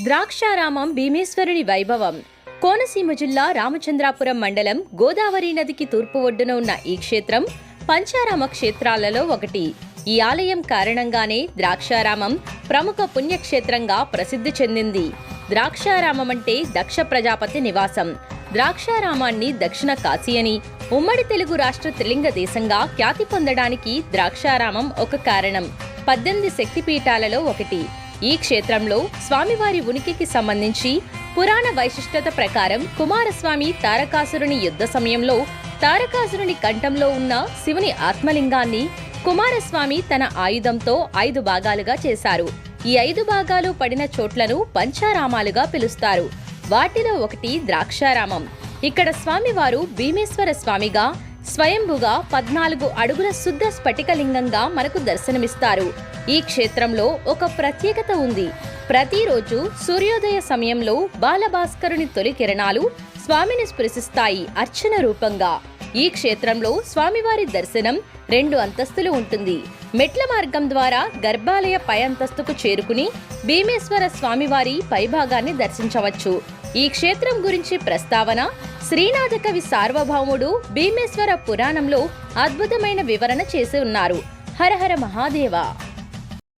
ద్రాక్షారామం భీమేశ్వరుని వైభవం. కోనసీమ జిల్లా రామచంద్రాపురం మండలం గోదావరి నదికి తూర్పు ఒడ్డున ఉన్న ఈ క్షేత్రం పంచారామ క్షేత్రాలలో ఒకటి. ఈ ఆలయం కారణంగానే ద్రాక్షారామం ప్రముఖ పుణ్యక్షేత్రంగా ప్రసిద్ధి చెందింది. ద్రాక్షారామం అంటే దక్ష ప్రజాపతి నివాసం. ద్రాక్షారామాన్ని దక్షిణ కాశీ అని ఉమ్మడి తెలుగు రాష్ట్ర త్రిలింగ దేశంగా ఖ్యాతి పొందడానికి ద్రాక్షారామం ఒక కారణం. పద్దెనిమిది శక్తిపీఠాలలో ఒకటి. ఈ క్షేత్రంలో స్వామివారి ఉనికికి సంబంధించి పురాణ వైశిష్టత ప్రకారం కుమారస్వామి తారకాసురుని యుద్ధ సమయంలో తారకాసురుని కంఠంలో ఉన్న శివుని ఆత్మలింగాన్ని కుమారస్వామి తన ఆయుధంతో ఐదు భాగాలుగా చేశారు. ఈ ఐదు భాగాలు పడిన చోట్లను పంచారామాలుగా పిలుస్తారు. వాటిలో ఒకటి ద్రాక్షారామం. ఇక్కడ స్వామివారు భీమేశ్వర స్వామిగా స్వయంభుగా పద్నాలుగు అడుగుల శుద్ధ స్ఫటికలింగంగా మనకు దర్శనమిస్తారు. ఈ క్షేత్రంలో ఒక ప్రత్యేకత ఉంది. ప్రతిరోజు సూర్యోదయ సమయంలో బాలభాస్కరుని తొలి కిరణాలు స్వామిని స్పృశిస్తాయి అర్చన రూపంగా. ఈ క్షేత్రంలో స్వామివారి దర్శనం రెండు అంతస్తులు ఉంటుంది. మెట్ల మార్గం ద్వారా గర్భాలయ పై అంతస్తుకు చేరుకుని భీమేశ్వర స్వామివారి పైభాగాన్ని దర్శించవచ్చు. ఈ క్షేత్రం గురించి ప్రస్తావన శ్రీనాథ కవి సార్వభౌముడు భీమేశ్వర పురాణంలో అద్భుతమైన వివరణ చేసి ఉన్నారు. హరహర మహాదేవ.